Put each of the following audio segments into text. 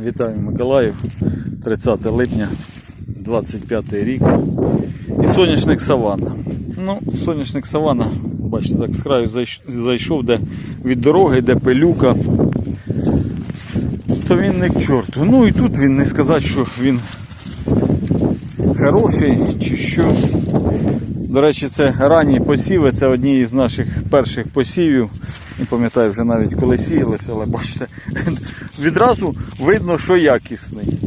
Вітаю Миколаїв, 30 липня, 25 рік. І соняшник Савана. Ну, соняшник Савана, бачите, так з краю зайшов, де від дороги, де пилюка. То він не к чорту. Ну і тут він не сказати, що він хороший чи що. До речі, це ранні посіви, це одні із наших перших посівів. Не пам'ятаю вже навіть коли сіялися, але бачите, відразу видно, що якісний.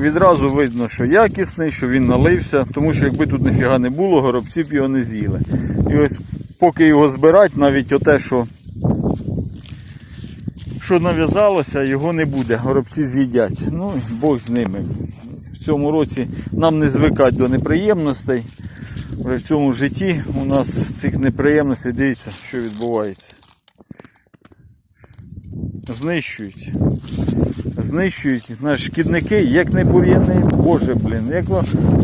Відразу видно, що якісний, що він налився, тому що якби тут ніфіга не було, горобці б його не з'їли. І ось поки його збирати, навіть оте, що, що нав'язалося, його не буде. Горобці з'їдять. Ну, Бог з ними. В цьому році нам не звикати до неприємностей. Вже в цьому житті у нас цих неприємностей, дивіться, що відбувається. Знищують. Знищують наші шкідники, як не бур'яни. Боже, блін, як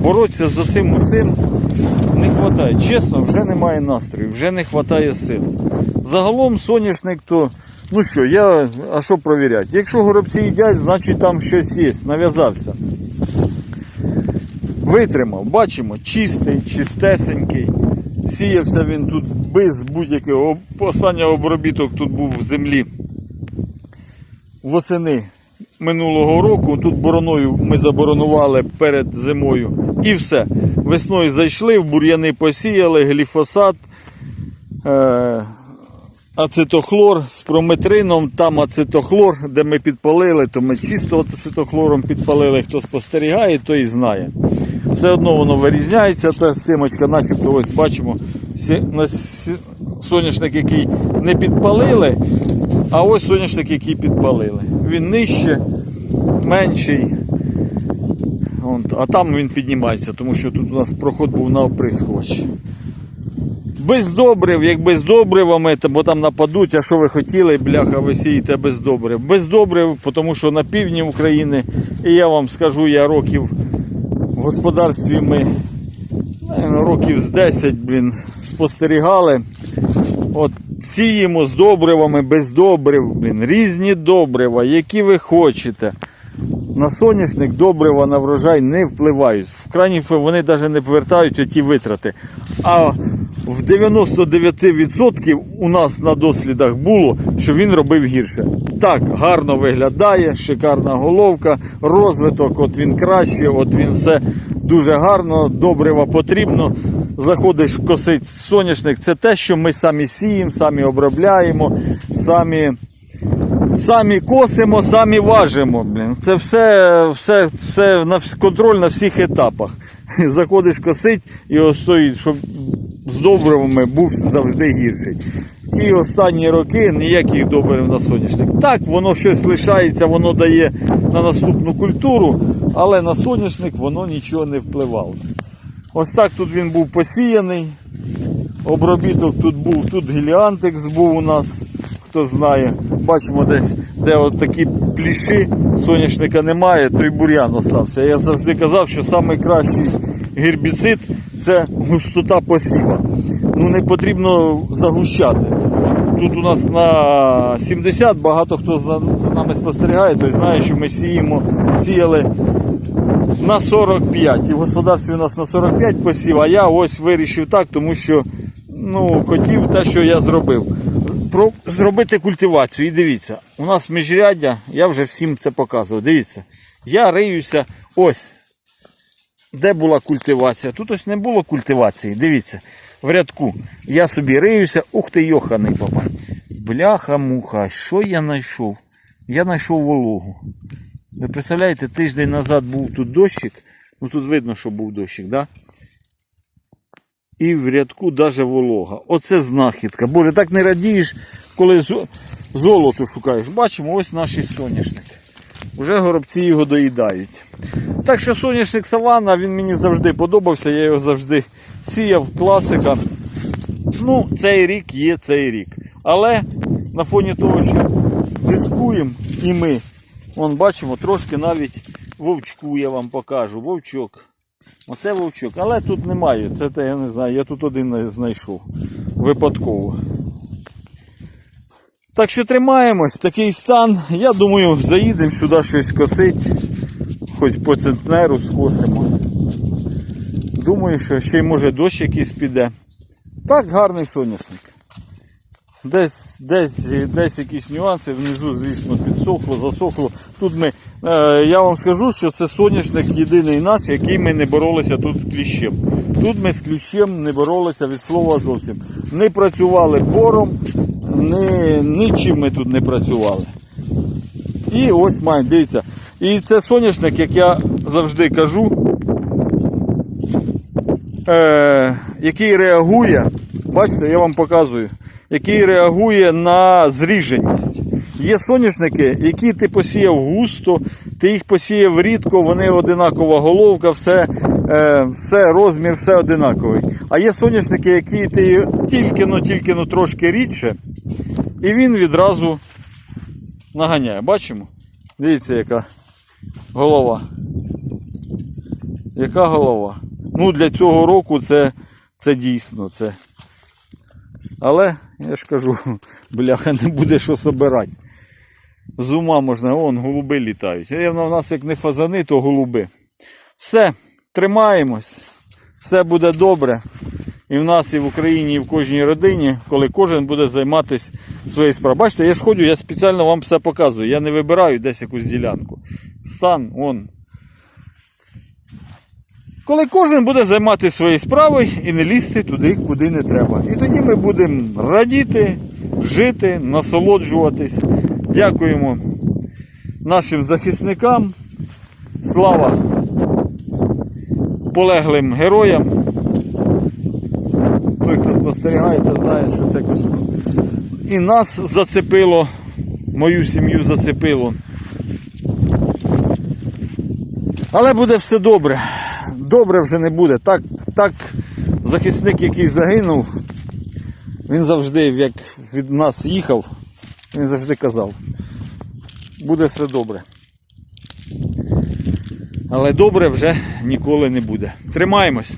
боротися з цим усім не вистачає. Чесно, вже немає настрою, вже не вистачає сил. Загалом соняшник то. Ну що, я, а що провіряти? Якщо горобці їдять, значить там щось є, нав'язався. Витримав, бачимо, чистий, чистесенький. Сіявся він тут без будь-якого. Останній обробіток тут був в землі восени минулого року. Тут бороною ми заборонували перед зимою. І все. Весною зайшли, в бур'яни посіяли, гліфосат, е- ацетохлор з прометрином, там ацетохлор, де ми підпалили, то ми чисто ацетохлором підпалили. Хто спостерігає, той і знає. Все одно воно вирізняється, та симочка, начебто ось бачимо, соняшник, який не підпалили, а ось соняшник, який підпалили. Він нижче, менший. А там він піднімається, тому що тут у нас проход був на оприскувач. Без добрив, як без добривами, бо там нападуть, а що ви хотіли, бляха, ви сієте без добрив. Без добрив, тому що на півдні України, і я вам скажу, я років в господарстві ми років з 10 блін, спостерігали. От сіємо з добривами, без добрив, блін, різні добрива, які ви хочете. На соняшник добрива на врожай не впливають. В крайній вони навіть не повертають оті витрати. А в 99% у нас на дослідах було, що він робив гірше. Так, гарно виглядає, шикарна головка, розвиток, от він краще, от він все дуже гарно, добрива потрібно. Заходиш косить соняшник, це те, що ми самі сіємо, самі обробляємо, самі Самі косимо, самі важимо. Блін. Це все, все, все на контроль на всіх етапах. Заходиш косить і стоїть, щоб з добривами був завжди гірший. І останні роки ніяких добрив на соняшник. Так, воно щось лишається, воно дає на наступну культуру, але на соняшник воно нічого не впливало. Ось так тут він був посіяний. Обробіток тут був, тут гіліантекс був у нас, хто знає. Бачимо десь, де от такі пліші, соняшника немає, той бур'ян остався. Я завжди казав, що найкращий гербіцид це густота посіва. Ну не потрібно загущати. Тут у нас на 70 багато хто за нами спостерігає, той знає, що ми сіємо, сіяли на 45. І в господарстві у нас на 45 посів, а я ось вирішив так, тому що ну, хотів те, що я зробив. Про, зробити культивацію. І дивіться, у нас міжряддя, я вже всім це показував. Дивіться, я риюся ось. Де була культивація? Тут ось не було культивації. Дивіться, в рядку. Я собі риюся, ух ти, йоханий папа. Бляха-муха, що я знайшов? Я знайшов вологу. Ви представляєте, тиждень назад був тут дощик. Ну тут видно, що був дощик, да? І в рядку даже волога. Оце знахідка. Боже, так не радієш, коли зо- золото шукаєш. Бачимо, ось наші соняшники. Уже горобці його доїдають. Так що соняшник Савана, він мені завжди подобався, я його завжди сіяв, класика. Ну, цей рік є цей рік. Але на фоні того, що дискуємо і ми, вон бачимо, трошки навіть вовчку я вам покажу. Вовчок. Оце вовчок. Але тут немає. Це те, я не знаю, я тут один знайшов. Випадково. Так що тримаємось, такий стан. Я думаю, заїдемо сюди щось косить, хоч по центнеру скосимо. Думаю, що ще й може дощ якийсь піде. Так, гарний соняшник. Десь, десь, десь якісь нюанси, внизу, звісно, підсохло, засохло. Тут ми, е, я вам скажу, що це соняшник єдиний наш, який ми не боролися тут з кліщем. Тут ми з кліщем не боролися від слова зовсім. Не працювали бором, ні, нічим ми тут не працювали. І ось маємо, дивіться. І це соняшник, як я завжди кажу, е, який реагує, бачите, я вам показую, який реагує на зріженість. Є соняшники, які ти посіяв густо, ти їх посіяв рідко, вони одинакова головка, все, е, все розмір, все одинаковий. А є соняшники, які ти тільки но тільки но трошки рідше, і він відразу наганяє. Бачимо? Дивіться, яка голова. Яка голова? Ну, для цього року це, це дійсно це. Але, я ж кажу, бляха, не буде що собирати. З ума можна, вон, голуби літають. В нас як не фазани, то голуби. Все, тримаємось. Все буде добре. І в нас, і в Україні, і в кожній родині, коли кожен буде займатися своєю справою. Бачите, я ж ходю, я спеціально вам все показую. Я не вибираю десь якусь ділянку. Стан, вон, коли кожен буде займатися своєю справою і не лізти туди, куди не треба. І тоді ми будемо радіти, жити, насолоджуватись. Дякуємо нашим захисникам. Слава полеглим героям. Той, хто спостерігає, то знає, що це якось. І нас зацепило, мою сім'ю зацепило. Але буде все добре. Добре вже не буде. Так, так захисник, який загинув, він завжди, як від нас їхав, він завжди казав, буде все добре. Але добре вже ніколи не буде. Тримаємось.